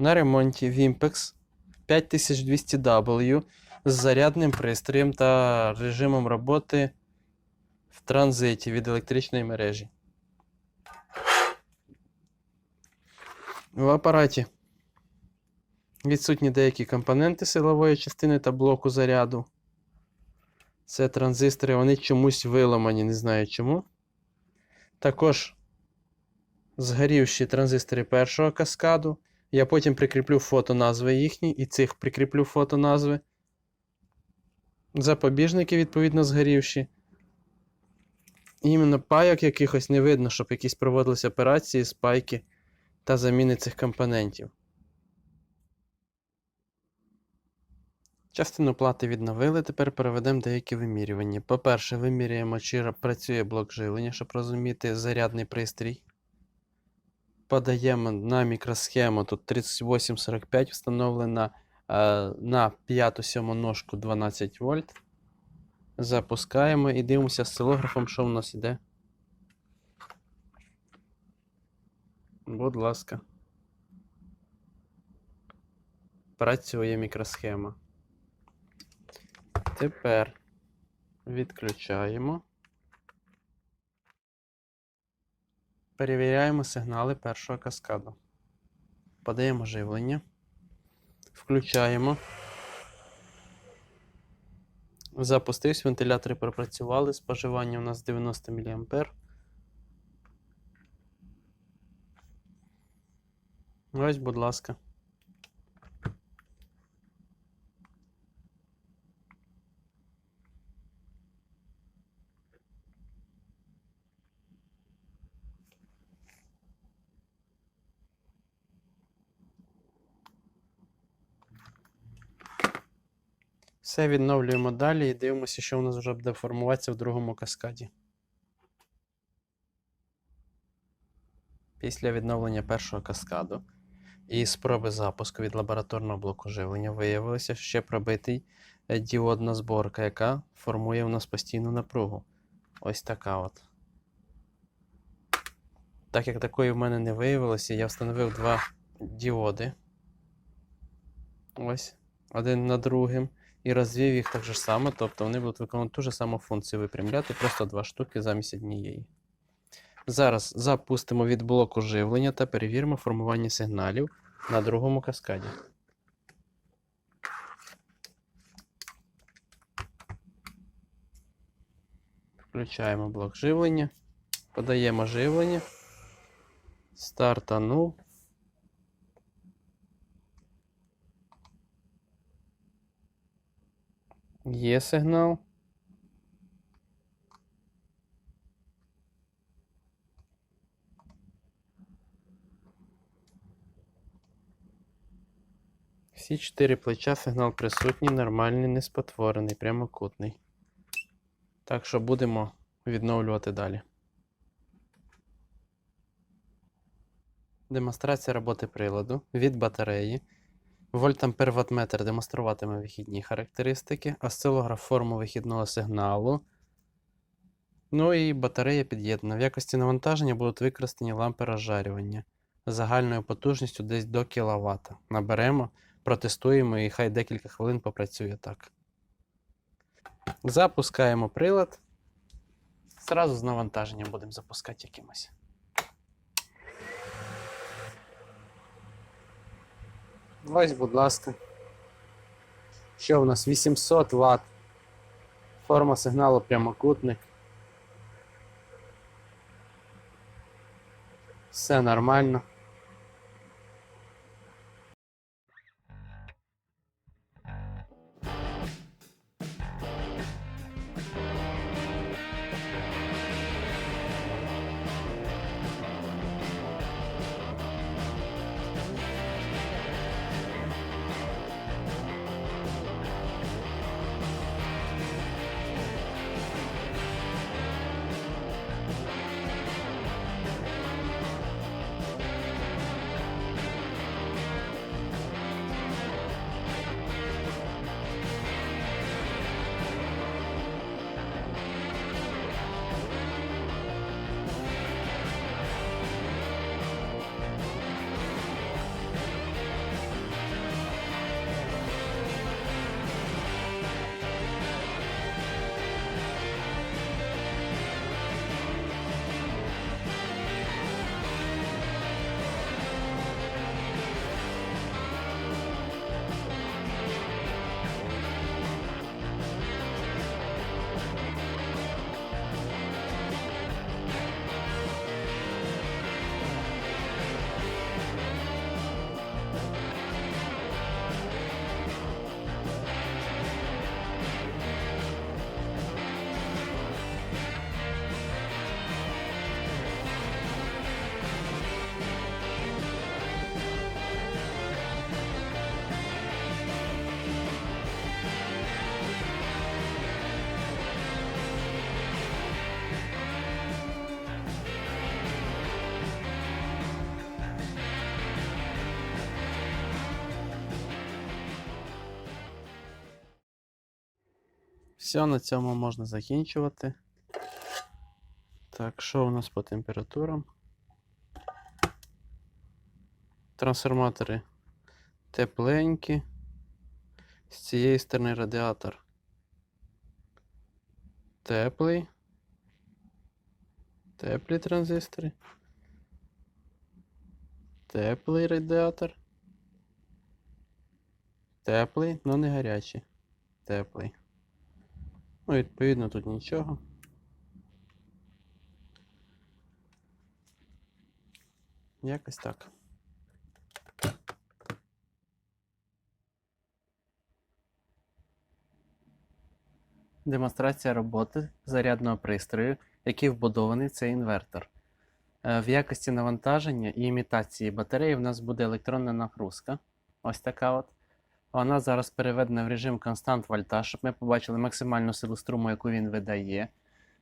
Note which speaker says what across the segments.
Speaker 1: На ремонті Vimpex 5200W з зарядним пристроєм та режимом роботи в транзиті від електричної мережі. В апараті відсутні деякі компоненти силової частини та блоку заряду. Це транзистори, вони чомусь виламані, не знаю чому. Також згорівші транзистори першого каскаду. Я потім прикріплю фото назви їхні і цих прикріплю фото назви. Запобіжники, відповідно, згорівші. Іменно пайок якихось не видно, щоб якісь проводилися операції, спайки та заміни цих компонентів. Частину плати відновили, тепер проведемо деякі вимірювання. По-перше, виміряємо, чи працює блок живлення, щоб розуміти зарядний пристрій. Подаємо на мікросхему. Тут 3845 встановлена е, на 5-7 ножку 12 вольт. Запускаємо і дивимося з силографом, що в нас іде. Будь ласка. Працює мікросхема. Тепер відключаємо. Перевіряємо сигнали першого каскаду. Подаємо живлення. Включаємо. Запустився, вентилятори пропрацювали. Споживання у нас 90 мА. Ось, будь ласка. Все відновлюємо далі і дивимося, що у нас вже буде формуватися в другому каскаді. Після відновлення першого каскаду і спроби запуску від лабораторного блоку живлення виявилося, ще пробитий е, діодна зборка, яка формує у нас постійну напругу. Ось така от. Так як такої в мене не виявилося, я встановив два діоди. Ось, один над другим. І розвів їх так же само, тобто вони будуть виконувати ту ж саму функцію випрямляти, просто два штуки замість однієї. Зараз запустимо від блоку живлення та перевіримо формування сигналів на другому каскаді. Включаємо блок живлення, подаємо живлення, стартанув. Є сигнал. Всі чотири плеча сигнал присутній, нормальний, не спотворений, прямокутний. Так що будемо відновлювати далі. Демонстрація роботи приладу від батареї. Вольтампер ваттметр демонструватиме вихідні характеристики, осцилограф форму вихідного сигналу. Ну і батарея під'єднана. В якості навантаження будуть використані лампи розжарювання загальною потужністю десь до кВт. Наберемо, протестуємо і хай декілька хвилин попрацює так. Запускаємо прилад. Зразу з навантаженням будемо запускати якимось. Ось, будь ласка. Що в нас? 800 Вт. Форма сигналу прямокутник. Все нормально. Все, на цьому можна закінчувати. Так, що у нас по температурам? Трансформатори тепленькі. З цієї сторони радіатор теплий. Теплі транзистори. Теплий радіатор. Теплий, але не гарячий. Теплий. Ну, відповідно, тут нічого. Якось так. Демонстрація роботи зарядного пристрою, який вбудований в цей інвертор. Е, В якості навантаження і імітації батареї в нас буде електронна нагрузка. Ось така от. Вона зараз переведена в режим констант вольтаж, щоб ми побачили максимальну силу струму, яку він видає.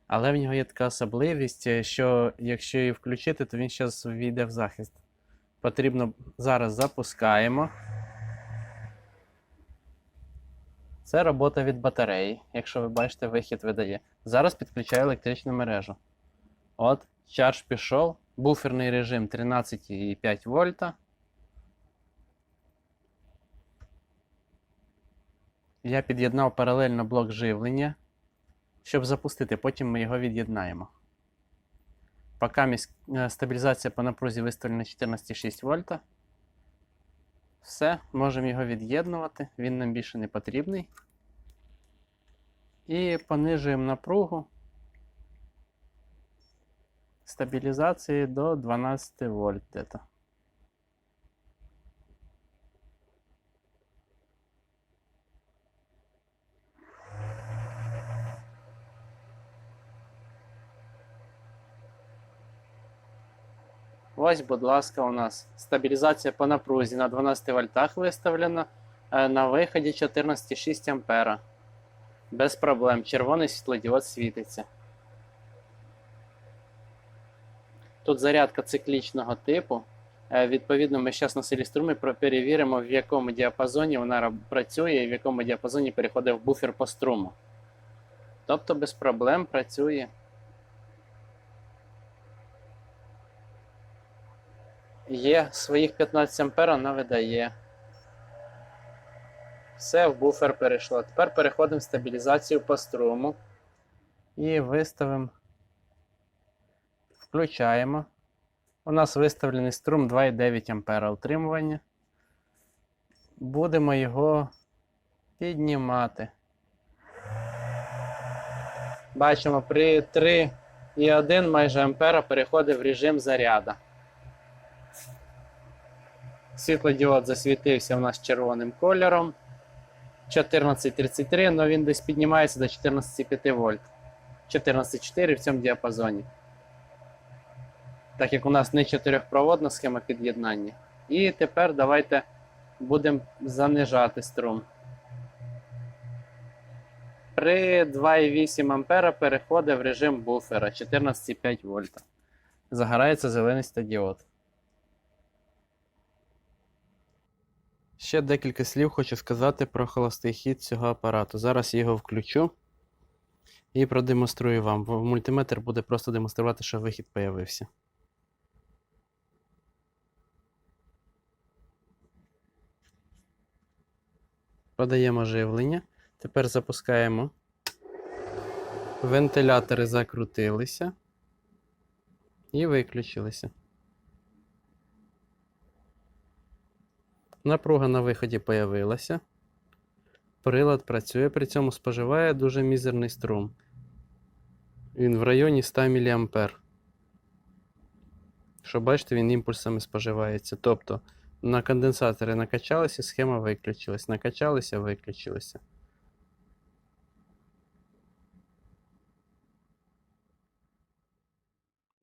Speaker 1: Але в нього є така особливість, е, що якщо її включити, то він зараз війде в захист. Потрібно зараз запускаємо. Це робота від батареї. Якщо ви бачите, вихід видає. Зараз підключаю електричну мережу. От, чардж пішов. Буферний режим 13,5 вольта. Я під'єднав паралельно блок живлення, щоб запустити, потім ми його від'єднаємо. Поки е, стабілізація по напрузі виставлена 14,6 вольта. Все, можемо його від'єднувати, він нам більше не потрібний. І понижуємо напругу стабілізації до 12 вольт Ось, будь ласка, у нас стабілізація по напрузі на 12 вольтах виставлена. е, На виході 14,6 ампера. Без проблем. Червоний світлодіод світиться. Тут зарядка циклічного типу. Е, Відповідно, ми зараз на силі струми перевіримо, в якому діапазоні вона працює і в якому діапазоні переходить в буфер по струму. Тобто без проблем працює. Є своїх 15 ампер вона видає. Все, в буфер перейшло. Тепер переходимо в стабілізацію по струму. І виставимо. Включаємо. У нас виставлений струм 2,9 ампера утримування. Будемо його піднімати. Бачимо, при 3,1 майже ампера переходить в режим заряда. Світлодіод засвітився у нас червоним кольором. 14.33, але він десь піднімається до 14,5 вольт. 14,4 в цьому діапазоні. Так як у нас не чотирьохпроводна схема під'єднання. І тепер давайте будемо занижати струм. При 2,8 ампера переходить в режим буфера 14,5 вольта. Загорається зелений стадіод. Ще декілька слів хочу сказати про холостий хід цього апарату. Зараз я його включу і продемонструю вам. Мультиметр буде просто демонструвати, що вихід появився. Подаємо живлення. Тепер запускаємо. Вентилятори закрутилися і виключилися. Напруга на виході появилася. Прилад працює, при цьому споживає дуже мізерний струм. Він в районі 100 мА. Що бачите, він імпульсами споживається. Тобто на конденсатори накачалися, схема виключилась. Накачалися, виключилися.